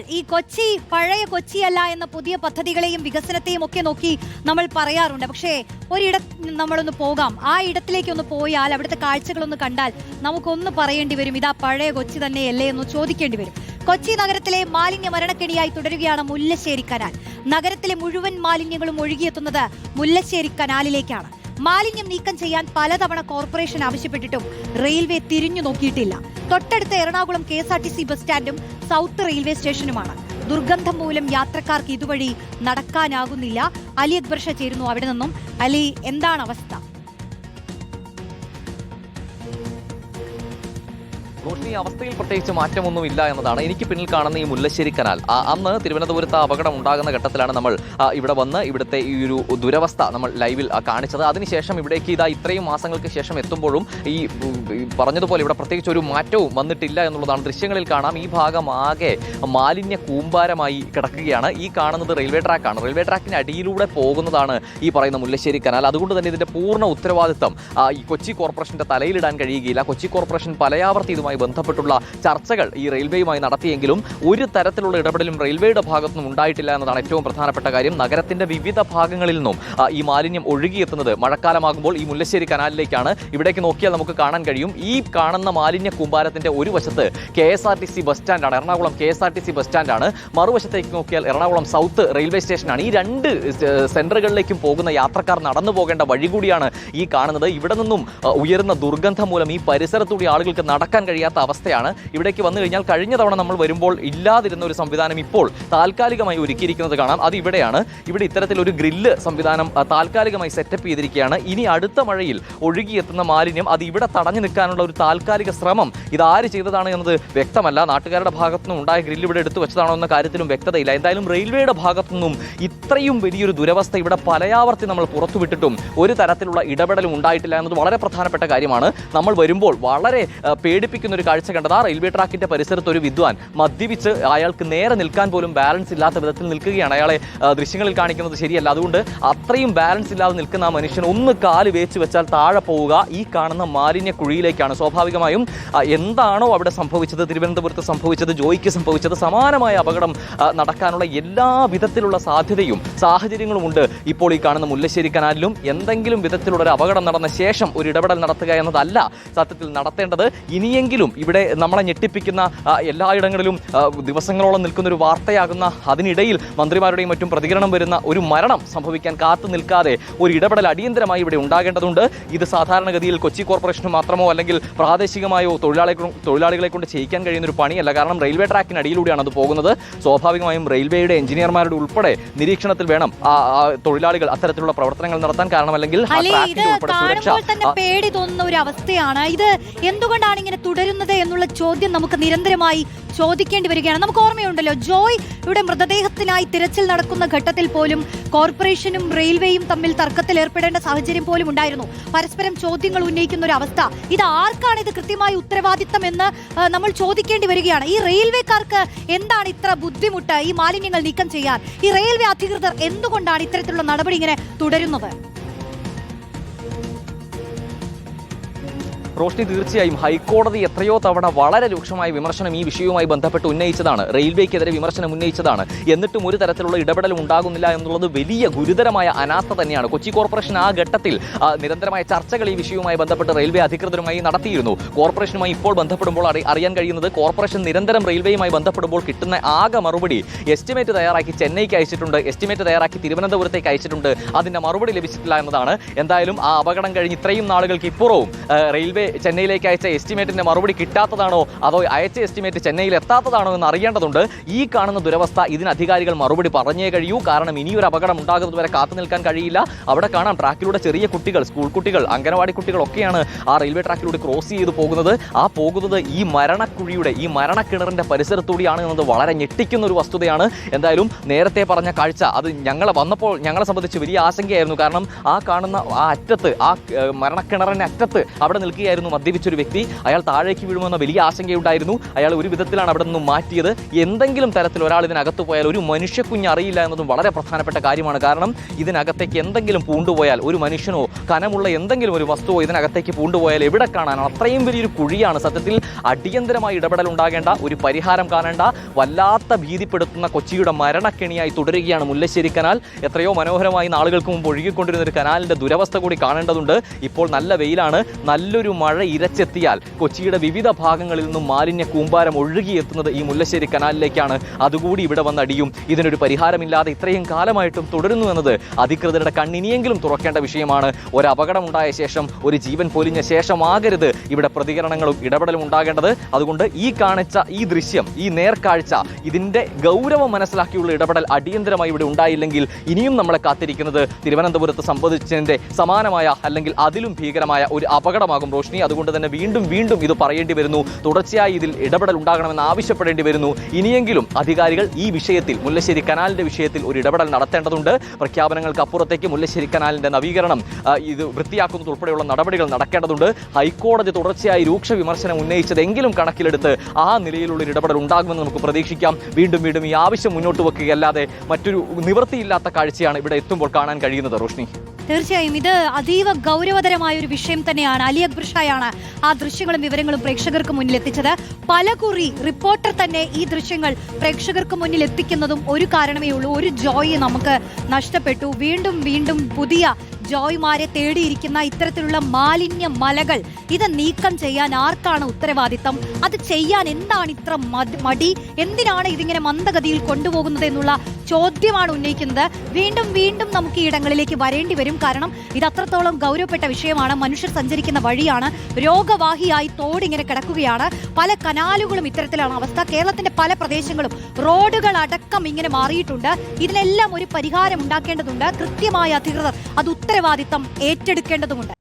ഈ കൊച്ചി പഴയ കൊച്ചിയല്ല എന്ന പുതിയ പദ്ധതികളെയും വികസനത്തെയും ഒക്കെ നോക്കി നമ്മൾ പറയാറുണ്ട്. പക്ഷേ ഒരിട നമ്മളൊന്ന് പോകാം. ആ ഇടത്തിലേക്ക് ഒന്ന് പോയാൽ അവിടുത്തെ കാഴ്ചകളൊന്ന് കണ്ടാൽ നമുക്കൊന്ന് പറയേണ്ടി വരും ഇതാ പഴയ കൊച്ചി തന്നെയല്ലേ എന്ന് ചോദിക്കേണ്ടി വരും. കൊച്ചി നഗരത്തിലെ മാലിന്യ മരണക്കെണിയായി തുടരുകയാണ് മുല്ലശ്ശേരി കനാൽ. നഗരത്തിലെ മുഴുവൻ മാലിന്യങ്ങളും ഒഴുകിയെത്തുന്നത് മുല്ലശ്ശേരി കനാലിലേക്കാണ്. മാലിന്യം നീക്കം ചെയ്യാൻ പലതവണ കോർപ്പറേഷൻ ആവശ്യപ്പെട്ടിട്ടും റെയിൽവേ തിരിഞ്ഞു നോക്കിയിട്ടില്ല. തൊട്ടടുത്ത Ernakulam K S R T C bus സ്റ്റാൻഡും south railway സ്റ്റേഷനുമാണ്. ദുർഗന്ധം മൂലം യാത്രക്കാർക്ക് ഇതുവഴി നടക്കാനാകുന്നില്ല. അലി അക്ബർ ഷാ ചേരുന്നു അവിടെ നിന്നും. അലി എന്താണ് അവസ്ഥ? റോഷിനി അവസ്ഥയിൽ പ്രത്യേകിച്ച് മാറ്റമൊന്നുമില്ല എന്നതാണ് എനിക്ക് പിന്നിൽ കാണുന്ന ഈ മുല്ലശ്ശേരി കനാൽ. അന്ന് തിരുവനന്തപുരത്ത് അപകടം ഉണ്ടാകുന്ന ഘട്ടത്തിലാണ് നമ്മൾ ഇവിടെ വന്ന് ഇവിടുത്തെ ഈ ഒരു ദുരവസ്ഥ നമ്മൾ ലൈവിൽ കാണിച്ചത്. അതിനുശേഷം ഇവിടേക്ക് ഇതാ ഇത്രയും മാസങ്ങൾക്ക് ശേഷം എത്തുമ്പോഴും ഈ പറഞ്ഞതുപോലെ ഇവിടെ പ്രത്യേകിച്ച് ഒരു മാറ്റവും വന്നിട്ടില്ല എന്നുള്ളതാണ് ദൃശ്യങ്ങളിൽ കാണാം. ഈ ഭാഗം ആകെ മാലിന്യ കൂമ്പാരമായി കിടക്കുകയാണ്. ഈ കാണുന്നത് റെയിൽവേ ട്രാക്കാണ്. റെയിൽവേ ട്രാക്കിന് അടിയിലൂടെ പോകുന്നതാണ് ഈ പറയുന്ന മുല്ലശ്ശേരി കനാൽ. അതുകൊണ്ട് തന്നെ ഇതിന്റെ പൂർണ ഉത്തരവാദിത്തം ഈ കൊച്ചി കോർപ്പറേഷന്റെ തലയിലിടാൻ കഴിയുകയില്ല. കൊച്ചി കോർപ്പറേഷൻ പലയാവർത്തി ഇതുമായി ബന്ധപ്പെട്ടുള്ള ചർച്ചകൾ ഈ റെയിൽവേയുമായി നടത്തിയെങ്കിലും ഒരു തരത്തിലുള്ള ഇടപെടലും റെയിൽവേയുടെ ഭാഗത്തുനിന്നും ഉണ്ടായിട്ടില്ല എന്നതാണ് ഏറ്റവും പ്രധാനപ്പെട്ട കാര്യം. നഗരത്തിന്റെ വിവിധ ഭാഗങ്ങളിൽ നിന്നും ഈ മാലിന്യം ഒഴുകിയെത്തുന്നത് മഴക്കാലമാകുമ്പോൾ ഈ മുല്ലശ്ശേരി കനാലിലേക്കാണ്. ഇവിടേക്ക് നോക്കിയാൽ നമുക്ക് കാണാൻ കഴിയും. ഈ കാണുന്ന മാലിന്യ കൂമ്പാരത്തിന്റെ ഒരു വശത്ത് K S R T C bus സ്റ്റാൻഡാണ് Ernakulam K S R T C bus സ്റ്റാൻഡാണ്. മറുവശത്തേക്ക് നോക്കിയാൽ എറണാകുളം സൗത്ത് റെയിൽവേ സ്റ്റേഷനാണ്. ഈ രണ്ട് സെന്ററുകളിലേക്കും പോകുന്ന യാത്രക്കാർ നടന്നു പോകേണ്ട വഴി കൂടിയാണ് ഈ കാണുന്നത്. ഇവിടെ നിന്നും ഉയരുന്ന ദുർഗന്ധം മൂലം ഈ പരിസരത്തൂടി ആളുകൾക്ക് നടക്കാൻ കഴിയാത്ത അവസ്ഥയാണ്. ഇവിടേക്ക് വന്നു കഴിഞ്ഞാൽ കഴിഞ്ഞ തവണ നമ്മൾ വരുമ്പോൾ ഇല്ലാതിരുന്ന ഒരു സംവിധാനം ഇപ്പോൾ താൽക്കാലികമായി ഒരുക്കിയിരിക്കുന്നത് കാണാം. അത് ഇവിടെയാണ്. ഇവിടെ ഇത്തരത്തിലൊരു ഗ്രില്ല് സംവിധാനം താൽക്കാലികമായി സെറ്റപ്പ് ചെയ്തിരിക്കുകയാണ്. ഇനി അടുത്ത മഴയിൽ ഒഴുകിയെത്തുന്ന മാലിന്യം അത് ഇവിടെ തടഞ്ഞു നിൽക്കാനുള്ള ഒരു താൽക്കാലിക ശ്രമം ഇതാര് ചെയ്തതാണ് എന്നത് വ്യക്തമല്ല. നാട്ടുകാരുടെ ഭാഗത്തുനിന്നും ഉണ്ടായ ഗ്രില്ല് ഇവിടെ എടുത്തു വെച്ചതാണോ എന്ന കാര്യത്തിലും വ്യക്തതയില്ല. എന്തായാലും റെയിൽവേയുടെ ഭാഗത്തുനിന്നും ഇത്രയും വലിയൊരു ദുരവസ്ഥ ഇവിടെ പലയാവർത്തി നമ്മൾ പുറത്തുവിട്ടിട്ടും ഒരു തരത്തിലുള്ള ഇടപെടലും ഉണ്ടായിട്ടില്ല എന്നത് വളരെ പ്രധാനപ്പെട്ട കാര്യമാണ്. നമ്മൾ വരുമ്പോൾ വളരെ പേടിപ്പിക്കുന്ന ഒരു കാഴ്ച കണ്ടത്. ആ റെയിൽവേ ട്രാക്കിന്റെ പരിസരത്ത് ഒരു വിദ്വാൻ മദ്യപിച്ച് അയാൾക്ക് നേരെ നിൽക്കാൻ പോലും ബാലൻസ് ഇല്ലാത്ത വിധത്തിൽ നിൽക്കുകയാണ്. അയാളെ ദൃശ്യങ്ങളിൽ കാണിക്കുന്നത് ശരിയല്ല. അതുകൊണ്ട് അത്രയും ബാലൻസ് ഇല്ലാതെ നിൽക്കുന്ന ആ മനുഷ്യൻ ഒന്ന് കാൽ വേച്ച് വെച്ചാൽ താഴെ പോവുക. ഈ കാണുന്ന മാലിന്യ കുഴിയിലേക്കാണ്. സ്വാഭാവികമായും എന്താണോ അവിടെ സംഭവിച്ചത് തിരുവനന്തപുരത്ത് സംഭവിച്ചത് ജോയിക്ക് സംഭവിച്ചത് സമാനമായ അപകടം നടക്കാനുള്ള എല്ലാ വിധത്തിലുള്ള സാധ്യതയും സാഹചര്യങ്ങളും ഉണ്ട്. ഇപ്പോൾ ഈ കാണുന്ന മുല്ലശ്ശേരി കനാലിലും എന്തെങ്കിലും വിധത്തിലുള്ള ഒരു അപകടം നടന്ന ശേഷം ഒരു ഇടപെടൽ നടത്തുക എന്നതല്ല സത്യത്തിൽ നടത്തേണ്ടത്. ഇനിയെങ്കിലും ഇവിടെ നമ്മളെ ഞെട്ടിപ്പിക്കുന്ന എല്ലായിടങ്ങളിലും ദിവസങ്ങളോളം നിൽക്കുന്ന ഒരു വാർത്തയാകുന്ന അതിനിടയിൽ മന്ത്രിമാരുടെയും മറ്റും പ്രതികരണം വരുന്ന ഒരു മരണം സംഭവിക്കാൻ കാത്തു നിൽക്കാതെ ഒരു ഇടപെടൽ അടിയന്തരമായി ഇവിടെ ഉണ്ടാകേണ്ടതുണ്ട്. ഇത് സാധാരണഗതിയിൽ കൊച്ചി കോർപ്പറേഷന് മാത്രമോ അല്ലെങ്കിൽ പ്രാദേശികമായോ തൊഴിലാളികളും തൊഴിലാളികളെ കൊണ്ട് ചെയ്യിക്കാൻ കഴിയുന്ന ഒരു പണിയല്ല. കാരണം റെയിൽവേ ട്രാക്കിനടിയിലൂടെയാണ് അത് പോകുന്നത്. സ്വാഭാവികമായും റെയിൽവേയുടെ എഞ്ചിനീയർമാരുടെ ഉൾപ്പെടെ നിരീക്ഷണത്തിൽ വേണം തൊഴിലാളികൾ അത്തരത്തിലുള്ള പ്രവർത്തനങ്ങൾ നടത്താൻ. കാരണം അല്ലെങ്കിൽ പേടി തോന്നുന്ന ഒരു അവസ്ഥയാണ്. ഇത് എന്തുകൊണ്ടാണ് ഇങ്ങനെ തുടരുന്നത്? എന്നുള്ള ചോദ്യം നമുക്ക് നിരന്തരമായി ചോദിക്കേണ്ടി വരികയാണ്. നമുക്ക് ഓർമ്മയുണ്ടല്ലോ ജോയ് ഇവിടെ മൃതദേഹത്തിനായി തിരച്ചിൽ നടക്കുന്ന ഘട്ടത്തിൽ പോലും കോർപ്പറേഷനും റെയിൽവേയും തമ്മിൽ തർക്കത്തിൽ ഏർപ്പെടേണ്ട സാഹചര്യം പോലും ഉണ്ടായിരുന്നു. പരസ്പരം ചോദ്യങ്ങൾ ഉന്നയിക്കുന്ന ഒരു അവസ്ഥ. ഇത് ആർക്കാണ് ഇത് കൃത്യമായ ഉത്തരവാദിത്തം എന്ന് നമ്മൾ ചോദിക്കേണ്ടി വരികയാണ്. ഈ റെയിൽവേക്കാർക്ക് എന്താണ് ഇത്ര ബുദ്ധിമുട്ട് ഈ മാലിന്യങ്ങൾ നീക്കം ചെയ്യാൻ? ഈ റെയിൽവേ അധികൃതർ എന്തുകൊണ്ടാണ് ഇത്തരത്തിലുള്ള നടപടി ഇങ്ങനെ തുടരുന്നത്? റോഷ്നി തീർച്ചയായും ഹൈക്കോടതി എത്രയോ തവണ വളരെ രൂക്ഷമായ വിമർശനം ഈ വിഷയവുമായി ബന്ധപ്പെട്ട് ഉന്നയിച്ചതാണ്. റെയിൽവേക്കെതിരെ വിമർശനം ഉന്നയിച്ചതാണ്. എന്നിട്ടും ഒരു തരത്തിലുള്ള ഇടപെടൽ ഉണ്ടാകുന്നില്ല എന്നുള്ളത് വലിയ ഗുരുതരമായ അനാസ്ഥ തന്നെയാണ്. കൊച്ചി കോർപ്പറേഷൻ ആ ഘട്ടത്തിൽ നിരന്തരമായ ചർച്ചകൾ ഈ വിഷയവുമായി ബന്ധപ്പെട്ട് റെയിൽവേ അധികൃതരുമായി നടത്തിയിരുന്നു. കോർപ്പറേഷനുമായി ഇപ്പോൾ ബന്ധപ്പെടുമ്പോൾ അറി- അറിയാൻ കഴിയുന്നത് കോർപ്പറേഷൻ നിരന്തരം റെയിൽവേയുമായി ബന്ധപ്പെടുമ്പോൾ കിട്ടുന്ന ആകെ മറുപടി എസ്റ്റിമേറ്റ് തയ്യാറാക്കി ചെന്നൈക്ക് അയച്ചിട്ടുണ്ട്. എസ്റ്റിമേറ്റ് തയ്യാറാക്കി തിരുവനന്തപുരത്തേക്ക് അയച്ചിട്ടുണ്ട്. അതിന്റെ മറുപടി ലഭിച്ചിട്ടില്ല എന്നതാണ്. എന്തായാലും ആ അപകടം കഴിഞ്ഞ് ഇത്രയും നാളുകൾക്ക് ഇപ്പുറവും റെയിൽവേ ചെന്നൈയിലേക്ക് അയച്ച എസ്റ്റിമേറ്റിന്റെ മറുപടി കിട്ടാത്തതാണോ അതോ അയച്ച എസ്റ്റിമേറ്റ് ചെന്നൈയിൽ എത്താത്തതാണോ എന്ന് അറിയേണ്ടതുണ്ട്. ഈ കാണുന്ന ദുരവസ്ഥ ഇതിന് അധികാരികൾ മറുപടി പറഞ്ഞേ കഴിയൂ. കാരണം ഇനിയൊരു അപകടം ഉണ്ടാകുന്നത് വരെ കാത്തു നിൽക്കാൻ കഴിയില്ല. അവിടെ കാണാം ട്രാക്കിലൂടെ ചെറിയ കുട്ടികൾ സ്കൂൾ കുട്ടികൾ അംഗനവാടി കുട്ടികളൊക്കെയാണ് ആ റെയിൽവേ ട്രാക്കിലൂടെ ക്രോസ് ചെയ്ത് പോകുന്നത്. ആ പോകുന്നത് ഈ മരണക്കുഴിയുടെ ഈ മരണക്കിണറിന്റെ പരിസരത്തൂടിയാണ് എന്നത് വളരെ ഞെട്ടിക്കുന്ന ഒരു വസ്തുതയാണ്. എന്തായാലും നേരത്തെ പറഞ്ഞ കാഴ്ച അത് ഞങ്ങളെ വന്നപ്പോൾ ഞങ്ങളെ സംബന്ധിച്ച് വലിയ ആശങ്കയായിരുന്നു. കാരണം ആ കാണുന്ന ആ അറ്റത്ത് ആ മരണക്കിണറിന്റെ അറ്റത്ത് അവിടെ നിൽക്കുകയായിരുന്നു വ്യക്തിയായിരുന്നു മദ്യപിച്ചൊരു വ്യക്തി അയാൾ താഴേക്ക് വീഴുമെന്ന വലിയ ആശങ്കയുണ്ടായിരുന്നു. അയാൾ ഒരു വിധത്തിലാണ് അവിടെ നിന്നും മാറ്റിയത്. എന്തെങ്കിലും തരത്തിൽ ഒരാൾ ഇതിനകത്ത് പോയാൽ ഒരു മനുഷ്യക്കുഞ്ഞ് അറിയില്ല എന്നതും വളരെ പ്രധാനപ്പെട്ട കാര്യമാണ്. കാരണം ഇതിനകത്തേക്ക് എന്തെങ്കിലും പൂണ്ടുപോയാൽ ഒരു മനുഷ്യനോ കനമുള്ള എന്തെങ്കിലും ഒരു വസ്തുവോ ഇതിനകത്തേക്ക് പൂണ്ടുപോയാൽ എവിടെ കാണാനാണ്? അത്രയും വലിയൊരു കുഴിയാണ് സത്യത്തിൽ അടിയന്തരമായി ഇടപെടൽ ഉണ്ടാകേണ്ട ഒരു പരിഹാരം കാണേണ്ട വല്ലാത്ത ഭീതിപ്പെടുത്തുന്ന കൊച്ചിയുടെ മരണക്കെണിയായി തുടരുകയാണ് മുല്ലശ്ശേരി കനാൽ. എത്രയോ മനോഹരമായി നാളുകൾക്ക് മുമ്പ് ഒഴുകിക്കൊണ്ടിരുന്ന ഒരു കനാലിന്റെ ദുരവസ്ഥ കൂടി കാണേണ്ടതുണ്ട്. ഇപ്പോൾ നല്ല വെയിലാണ് നല്ലൊരു മഴ ഇരച്ചെത്തിയാൽ കൊച്ചിയുടെ വിവിധ ഭാഗങ്ങളിൽ നിന്നും മാലിന്യ കൂമ്പാരം ഒഴുകിയെത്തുന്നത് ഈ മുല്ലശ്ശേരി കനാലിലേക്കാണ്. അതുകൂടി ഇവിടെ വന്നടിയും ഇതിനൊരു പരിഹാരമില്ലാതെ ഇത്രയും കാലമായിട്ടും തുടരുന്നു എന്നത് അധികൃതരുടെ കണ്ണിനിയെങ്കിലും തുറക്കേണ്ട വിഷയമാണ്. ഒരു അപകടമുണ്ടായ ശേഷം ഒരു ജീവൻ പൊലിഞ്ഞ ശേഷമാകരുത് ഇവിടെ പ്രതികരണങ്ങളും ഇടപെടലും ഉണ്ടാകേണ്ടത്. അതുകൊണ്ട് ഈ കാണിച്ച ഈ ദൃശ്യം ഈ നേർക്കാഴ്ച ഇതിന്റെ ഗൗരവം മനസ്സിലാക്കിയുള്ള ഇടപെടൽ അടിയന്തരമായി ഇവിടെ ഉണ്ടായില്ലെങ്കിൽ ഇനിയും നമ്മളെ കാത്തിരിക്കുന്നത് തിരുവനന്തപുരത്ത് സംബന്ധിച്ചതിന്റെ സമാനമായ അല്ലെങ്കിൽ അതിലും ഭീകരമായ ഒരു അപകടമാകും. റോഷ്നി അതുകൊണ്ട് തന്നെ വീണ്ടും വീണ്ടും ഇത് പറയേണ്ടി വരുന്നു. തുടർച്ചയായി ഇതിൽ ഇടപെടൽ ഉണ്ടാകണമെന്ന് ആവശ്യപ്പെടേണ്ടി വരുന്നു. ഇനിയെങ്കിലും അധികാരികൾ ഈ വിഷയത്തിൽ മുല്ലശ്ശേരി കനാലിന്റെ വിഷയത്തിൽ ഒരു ഇടപെടൽ നടത്തേണ്ടതുണ്ട്. പ്രഖ്യാപനങ്ങൾക്ക് അപ്പുറത്തേക്ക് മുല്ലശ്ശേരി കനാലിന്റെ നവീകരണം ഇത് വൃത്തിയാക്കുന്നത് ഉൾപ്പെടെയുള്ള നടപടികൾ നടക്കേണ്ടതുണ്ട്. ഹൈക്കോടതി തുടർച്ചയായി രൂക്ഷ വിമർശനം ഉന്നയിച്ചതെങ്കിലും കണക്കിലെടുത്ത് ആ നിലയിലുള്ള ഇടപെടൽ ഉണ്ടാകുമെന്ന് നമുക്ക് പ്രതീക്ഷിക്കാം. വീണ്ടും വീണ്ടും ഈ ആവശ്യം മുന്നോട്ട് വെക്കുകയല്ലാതെ മറ്റൊരു നിവൃത്തിയില്ലാത്ത കാഴ്ചയാണ് ഇവിടെ എത്തുമ്പോൾ കാണാൻ കഴിയുന്നത്. റോഷ്നി. തീർച്ചയായും ഇത് അതീവ ഗൗരവതരമായ ഒരു വിഷയം തന്നെയാണ്. അലി അക്ബർ ഷായാണ് ആ ദൃശ്യങ്ങളും വിവരങ്ങളും പ്രേക്ഷകർക്ക് മുന്നിൽ എത്തിച്ചത്. പലകുറി റിപ്പോർട്ടർ തന്നെ ഈ ദൃശ്യങ്ങൾ പ്രേക്ഷകർക്ക് മുന്നിൽ എത്തിക്കുന്നതും ഒരു കാരണമേ ഉള്ളൂ. ഒരു ജോയി നമുക്ക് നഷ്ടപ്പെട്ടു. വീണ്ടും വീണ്ടും പുതിയ ജോയ്മാരെ തേടിയിരിക്കുന്ന ഇത്തരത്തിലുള്ള മാലിന്യ മലകൾ ഇത് നീക്കം ചെയ്യാൻ ആർക്കാണ് ഉത്തരവാദിത്തം? അത് ചെയ്യാൻ എന്താണ് ഇത്ര മടി? എന്തിനാണ് ഇതിങ്ങനെ മന്ദഗതിയിൽ കൊണ്ടുപോകുന്നത് എന്നുള്ള ചോദ്യമാണ് ഉന്നയിക്കുന്നത്. വീണ്ടും വീണ്ടും നമുക്ക് ഇടങ്ങളിലേക്ക് വരേണ്ടി വരും. കാരണം ഇത് അത്രത്തോളം ഗൗരവപ്പെട്ട വിഷയമാണ്. മനുഷ്യർ സഞ്ചരിക്കുന്ന വഴിയാണ്. രോഗവാഹിയായി തോടിങ്ങനെ കിടക്കുകയാണ്. പല കനാലുകളും ഇത്തരത്തിലാണ് അവസ്ഥ. കേരളത്തിന്റെ പല പ്രദേശങ്ങളും റോഡുകൾ അടക്കം ഇങ്ങനെ മാറിയിട്ടുണ്ട്. ഇതിനെല്ലാം ഒരു പരിഹാരം ഉണ്ടാക്കേണ്ടതുണ്ട്. കൃത്യമായ അധികൃതർ അത് ഉത്തരവാദിത്തം ഏറ്റെടുക്കേണ്ടതുണ്ട്